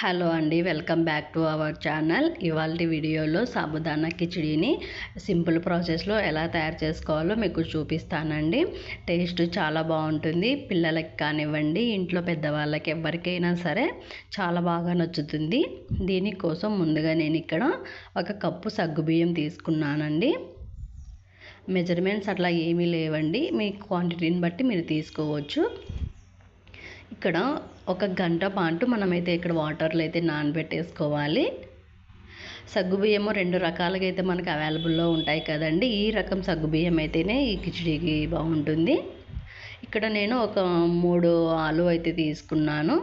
Hello అండి welcome back to our channel. ఇవాళ వీడియోలో సాబుదానా కిచిడీని సింపుల్ ప్రాసెస్లో ఎలా తయారు చేసుకోవాలో మీకు చూపిస్తానండి. టేస్ట్ చాలా బాగుంటుంది. పిల్లలకి కానివ్వండి ఇంట్లో పెద్దవాళ్ళకి ఎవరికైనా సరే చాలా బాగా నచ్చుతుంది. దీనికోసం ముందుగా నేను ఇక్కడ ఒక కప్పు సగ్గుబియ్యం తీసుకున్నానండి. మెజర్మెంట్స్ అట్లా ఏమీ లేవండి. మీ క్వాంటిటీని బట్టి మీరు తీసుకోవచ్చు. ఇక్కడ ఒక గంట పాటు మనమైతే ఇక్కడ వాటర్లో అయితే నానబెట్టేసుకోవాలి. సగ్గుబియ్యము రెండు రకాలుగా అయితే మనకు అవైలబుల్లో ఉంటాయి కదండి. ఈ రకం సగ్గుబియ్యం అయితేనే ఈ కిచిడీకి బాగుంటుంది. ఇక్కడ నేను ఒక మూడు ఆలు అయితే తీసుకున్నాను.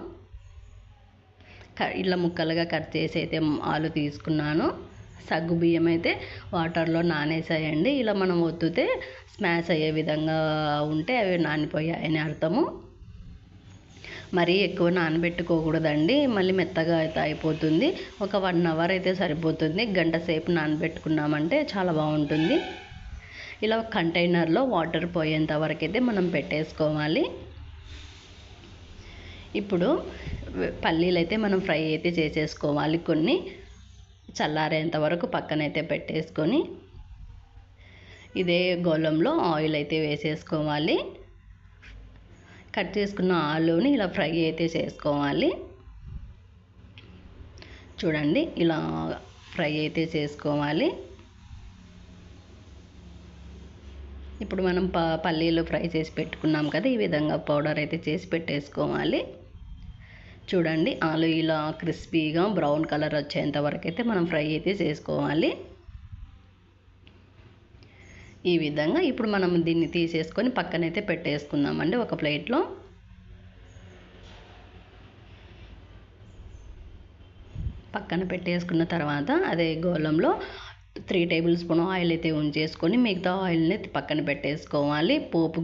ఇలా ముక్కలుగా కట్ చేసి అయితే ఆలు తీసుకున్నాను. సగ్గు బియ్యం అయితే వాటర్లో నానేసాయండి. ఇలా మనం ఒత్తితే స్మాష్ అయ్యే విధంగా ఉంటే అవి నానిపోయాయని అర్థము. మరీ ఎక్కువ నానబెట్టుకోకూడదండి. మళ్ళీ మెత్తగా అయితే అయిపోతుంది. ఒక వన్ అవర్ అయితే సరిపోతుంది. గంట సేపు నానబెట్టుకున్నామంటే చాలా బాగుంటుంది. ఇలా కంటైనర్లో వాటర్ పోయేంత వరకు అయితే మనం పెట్టేసుకోవాలి. ఇప్పుడు పల్లీలు అయితే మనం ఫ్రై అయితే చేసేసుకోవాలి కొన్ని. చల్లారేంత వరకు పక్కనైతే పెట్టేసుకొని ఇదే గోళంలో ఆయిల్ అయితే వేసేసుకోవాలి. కట్ చేసుకున్న ఆలూని ఇలా ఫ్రై అయితే చేసుకోవాలి. చూడండి ఇలా ఫ్రై అయితే చేసుకోవాలి. ఇప్పుడు మనం ప పల్లీలు ఫ్రై చేసి పెట్టుకున్నాం కదా ఈ విధంగా పౌడర్ అయితే చేసి పెట్టేసుకోవాలి. చూడండి ఆలు ఇలా క్రిస్పీగా బ్రౌన్ కలర్ వచ్చేంత వరకు అయితే మనం ఫ్రై అయితే చేసుకోవాలి. ఈ విధంగా ఇప్పుడు మనం దీన్ని తీసేసుకొని పక్కనైతే పెట్టేసుకుందామండి ఒక ప్లేట్లో. పక్కన పెట్టేసుకున్న తర్వాత అదే గోళంలో త్రీ టేబుల్ స్పూన్ ఆయిల్ అయితే ఉంచేసుకొని మిగతా ఆయిల్ని పక్కన పెట్టేసుకోవాలి. పోపు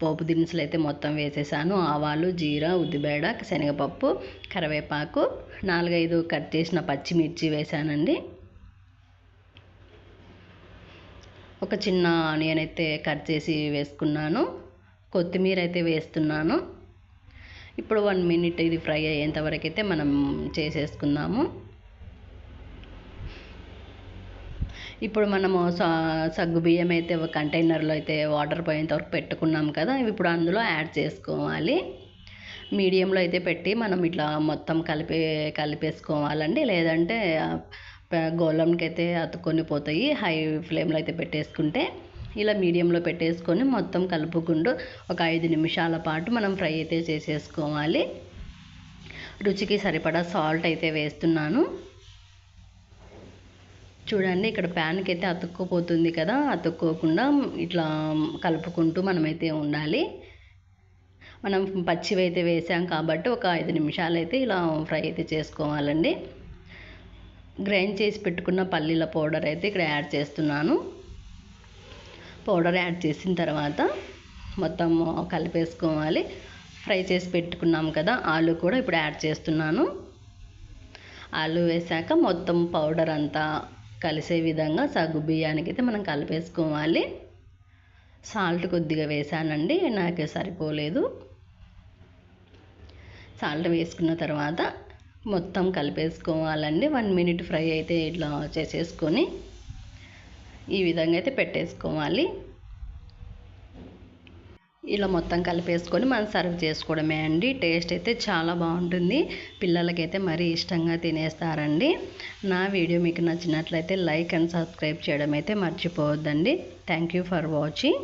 పోపు దినుసులు అయితే మొత్తం వేసేసాను. ఆవాలు జీరా ఉద్దిబేడ శనగపప్పు కరివేపాకు నాలుగైదు కట్ చేసిన పచ్చిమిర్చి వేసానండి. ఒక చిన్న ఆనియన్ అయితే కట్ చేసి వేసుకున్నాను. కొత్తిమీర అయితే వేస్తున్నాను. ఇప్పుడు వన్ మినిట్ ఇది ఫ్రై అయ్యేంత వరకు అయితే మనం చేసేసుకుందాము. ఇప్పుడు మనము సగ్గు బియ్యం అయితే ఒక కంటైనర్లో అయితే వాటర్ పోయేంత వరకు పెట్టుకున్నాం కదా ఇప్పుడు అందులో యాడ్ చేసుకోవాలి. మీడియంలో అయితే పెట్టి మనం ఇట్లా మొత్తం కలిపే కలిపేసుకోవాలండి. లేదంటే గోళంకి అయితే అతుక్కొని పోతాయి. హై ఫ్లేమ్లో అయితే పెట్టేసుకుంటే ఇలా మీడియంలో పెట్టేసుకొని మొత్తం కలుపుకుంటూ ఒక ఐదు నిమిషాల పాటు మనం ఫ్రై అయితే చేసేసుకోవాలి. రుచికి సరిపడా సాల్ట్ అయితే వేస్తున్నాను. చూడండి ఇక్కడ ప్యాన్కి అయితే అతుక్కుపోతుంది కదా అతుక్కోకుండా ఇట్లా కలుపుకుంటూ మనమైతే ఉండాలి. మనం పచ్చివి అయితే వేసాం కాబట్టి ఒక ఐదు నిమిషాలు అయితే ఇలా ఫ్రై అయితే చేసుకోవాలండి. గ్రైండ్ చేసి పెట్టుకున్న పల్లీల పౌడర్ అయితే ఇక్కడ యాడ్ చేస్తున్నాను. పౌడర్ యాడ్ చేసిన తర్వాత మొత్తం కలిపేసుకోవాలి. ఫ్రై చేసి పెట్టుకున్నాం కదా ఆలు కూడా ఇప్పుడు యాడ్ చేస్తున్నాను. ఆలు వేసాక మొత్తం పౌడర్ అంతా కలిసే విధంగా సగ్గు బియ్యానికి అయితే మనం కలిపేసుకోవాలి. సాల్ట్ కొద్దిగా వేసానండి నాకు సరిపోలేదు. సాల్ట్ వేసుకున్న తర్వాత మొత్తం కలిపేసుకోవాలండి. వన్ మినిట్ ఫ్రై అయితే ఇట్లా చేసేసుకొని ఈ విధంగా అయితే పెట్టేసుకోవాలి. ఇలా మొత్తం కలిపేసుకొని మనం సర్వ్ చేసుకోవడమే అండి. టేస్ట్ అయితే చాలా బాగుంటుంది. పిల్లలకైతే మరీ ఇష్టంగా తినేస్తారండి. నా వీడియో మీకు నచ్చినట్లయితే లైక్ అండ్ సబ్స్క్రైబ్ చేయడం అయితే మర్చిపోవద్దండి. Thank you for watching